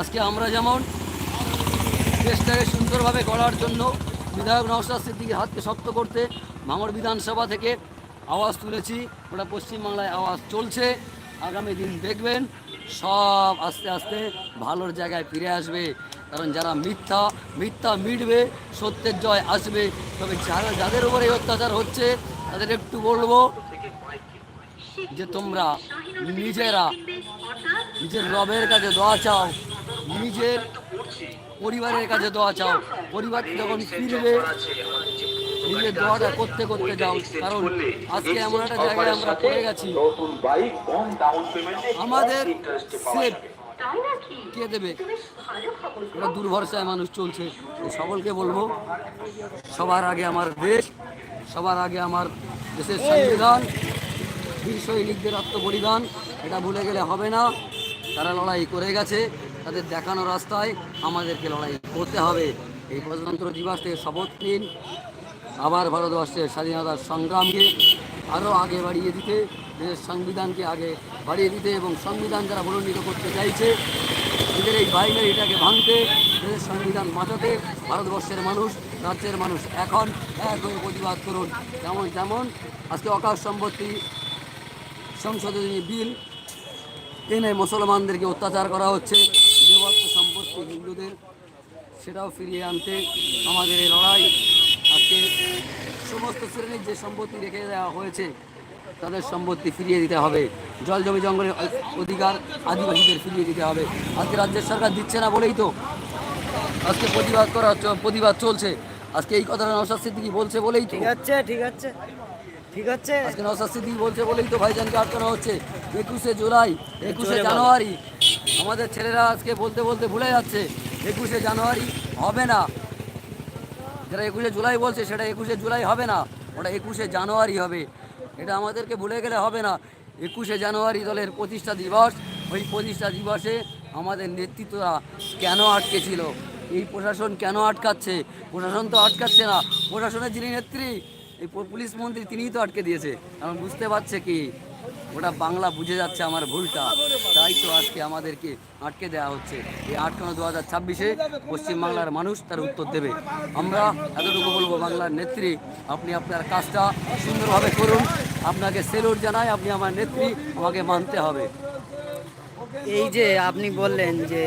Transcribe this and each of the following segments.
আজকে আমরা যেমন দেশটাকে সুন্দরভাবে গড়ার জন্য বিধায়ক নওশাদ সিদ্দিকির হাতকে শক্ত করতে ভাঙড় বিধানসভা থেকে আওয়াজ তুলেছি ওটা পশ্চিমবাংলায় আওয়াজ চলছে। আগামী দিন দেখবেন, সব আস্তে আস্তে ভালোর জায়গায় ফিরে আসবে। কারণ যারা মিথ্যা মিথ্যা মিটবে, সত্যের জয় আসবে। তবে যারা, যাদের উপরে অত্যাচার হচ্ছে, তাদের একটু বলব যে তোমরা নিজেরা নিজের রবের কাছে দোয়া চাও। নিজের পরিবারের কাছে দোয়া চাও। পরিবার যখন ফিরবে নিজের দোয়াটা করতে করতে যাও। কারণ আজকে এমন একটা জায়গায় আমরা পড়ে গেছি। আমাদের কে দেবে? এটা দুর্ভরসায় মানুষ চলছে। সকলকে বলব, সবার আগে আমার দেশ, সবার আগে আমার দেশের সংবিধান, বীর সৈনিকদের আত্মবলিদান, এটা ভুলে গেলে হবে না। তারা লড়াই করে গেছে। তাদের দেখানো রাস্তায় আমাদেরকে লড়াই করতে হবে। এই প্রজাতন্ত্র দিবস থেকে শপথ নিন। আবার ভারতবর্ষের স্বাধীনতার সংগ্রামকে আরও আগে বাড়িয়ে দিতে, দেশের সংবিধানকে আগে বাড়িয়ে দিতে এবং সংবিধান যারা মনোনীত করতে চাইছে নিজের এই বাইনারিটাকে ভাঙতে, দেশের সংবিধান বাঁচাতে ভারতবর্ষের মানুষ, রাজ্যের মানুষ এখন এক হয়ে প্রতিবাদ করুন। যেমন যেমন আজকে অকাশ সম্পত্তি সংশোধনী বিল এনে মুসলমানদেরকে অত্যাচার করা হচ্ছে। দেবত্ব সম্পত্তি হিন্দুদের সেটাও ফিরিয়ে আনতে আমাদের এই লড়াই আজকে সমস্ত শ্রেণির যে সম্পত্তি রেখে দেওয়া হয়েছে তাদের সম্পত্তি ফিরিয়ে দিতে হবে। জল জমি জঙ্গলের অধিকার আদিবাসীদের ফিরিয়ে দিতে হবে। আজকে রাজ্যের সরকার দিচ্ছে না বলেই তো আজকে প্রতিবাদ করা চ- প্রতিবাদ চলছে। আজকে এই কথাটা নওশাদ সিদ্দিকি বলছে বলেই ঠিক আছে ঠিক আছে ঠিক আছে। আজকে নওশাদ সিদ্দিকি বলছে বলেই তো ভাইজানকে আটকানো হচ্ছে। একুশে জুলাই একুশে জানুয়ারি আমাদের ছেলেরা আজকে বলতে বলতে ভুলে যাচ্ছে, একুশে জানুয়ারি হবে না। যারা একুশে জুলাই বলছে, সেটা একুশে জুলাই হবে না, ওটা একুশে জানুয়ারি হবে। এটা আমাদেরকে ভুলে গেলে হবে না। একুশে জানুয়ারি দলের প্রতিষ্ঠা দিবস, ওই প্রতিষ্ঠা দিবসে আমাদের নেতৃত্বরা কেন আটকে ছিল এই প্রশাসন কেন আটকাচ্ছে? প্রশাসন তো আটকাচ্ছে না। প্রশাসনের যিনি নেত্রী, এই পুলিশ মন্ত্রী, তিনিই তো আটকে দিয়েছে। কারণ বুঝতে পারছে কি? ওটা বাংলা বুঝে যাচ্ছে আমার ভুলটা। তাই তো আজকে আমাদেরকে আটকে দেওয়া হচ্ছে। এই আটকানো দু হাজার ছাব্বিশে পশ্চিমবাংলার মানুষ তার উত্তর দেবে। আমরা এতটুকু বলব, বাংলার নেত্রী, আপনি আপনার কাজটা সুন্দরভাবে করুন। আপনাকে সেলুট জানাই, আপনি আমার নেত্রী, আমাকে মানতে হবে। এই যে আপনি বললেন যে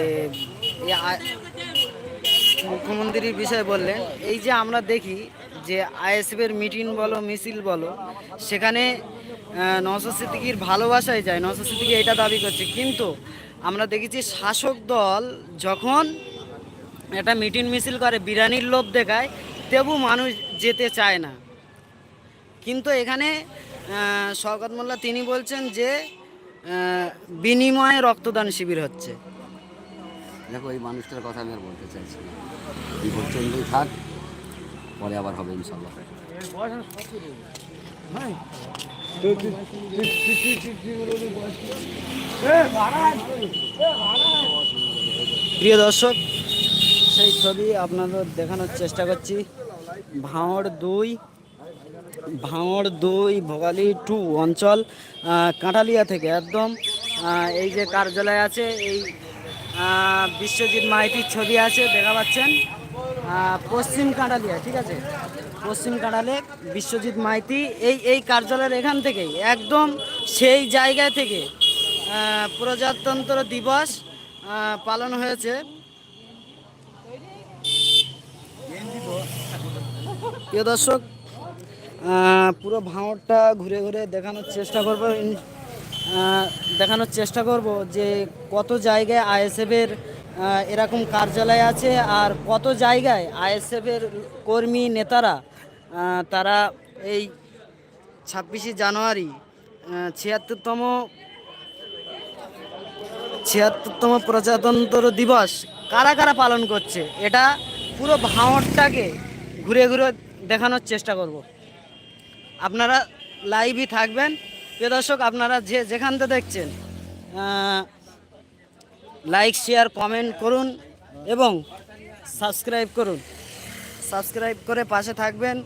মুখ্যমন্ত্রীর বিষয়ে বললেন, এই যে আমরা দেখি যে আইএসএফের মিটিং বলো, মিছিল বলো, সেখানে নশো সিদ্দিকির ভালোবাসায় যায়। নশো সিদ্দিকি এটা দাবি করছে। কিন্তু আমরা দেখেছি শাসক দল যখন একটা মিটিং মিছিল করে বিরানির লোভ দেখায় তবু মানুষ যেতে চায় না। কিন্তু এখানে শওকত মোল্লা তিনি বলছেন যে বিনিময়ে রক্তদান শিবির হচ্ছে। দেখো এই মানুষটার কথা আমি আর বলতে চাইছি না। থাক পরে আবার হবে ইনশাল্লাহ। প্রিয় দর্শক সেই ছবি আপনাদের দেখানোর চেষ্টা করছি। ভাঁড় দুই ভাঁড় দুই ভোগালী টু অঞ্চল আহ, কাঁঠালিয়া থেকে একদম এই যে কার্যালয় আছে এই বিশ্বজিৎ মাইতির ছবি আছে দেখা পাচ্ছেন। পশ্চিম কাঁঠালিয়া ঠিক আছে? পশ্চিম কাঁঠালে বিশ্বজিৎ মাইতি এই এই কার্যালয়ের এখান থেকেই, একদম সেই জায়গা থেকে প্রজাতন্ত্র দিবস পালন হয়েছে। প্রিয় দর্শক পুরো ভাঁড়টা ঘুরে ঘুরে দেখানোর চেষ্টা করব। দেখানোর চেষ্টা করব যে কত জায়গায় আইএসএফের এরকম কার্যালয় আছে আর কত জায়গায় আইএসএফের কর্মী নেতারা তারা এই ছাব্বিশে জানুয়ারি ছিয়াত্তরতম ছিয়াত্তরতম প্রজাতন্ত্র দিবস কারা কারা পালন করছে? এটা পুরো ভাঁড়টাকে ঘুরে ঘুরে দেখানোর চেষ্টা করব। আপনারা লাইভই থাকবেন। প্রিয় দর্শক, আপনারা যে যেখান থেকে দেখছেন লাইক শেয়ার কমেন্ট করুন এবং সাবস্ক্রাইব করুন। সাবস্ক্রাইব করে পাশে থাকবেন।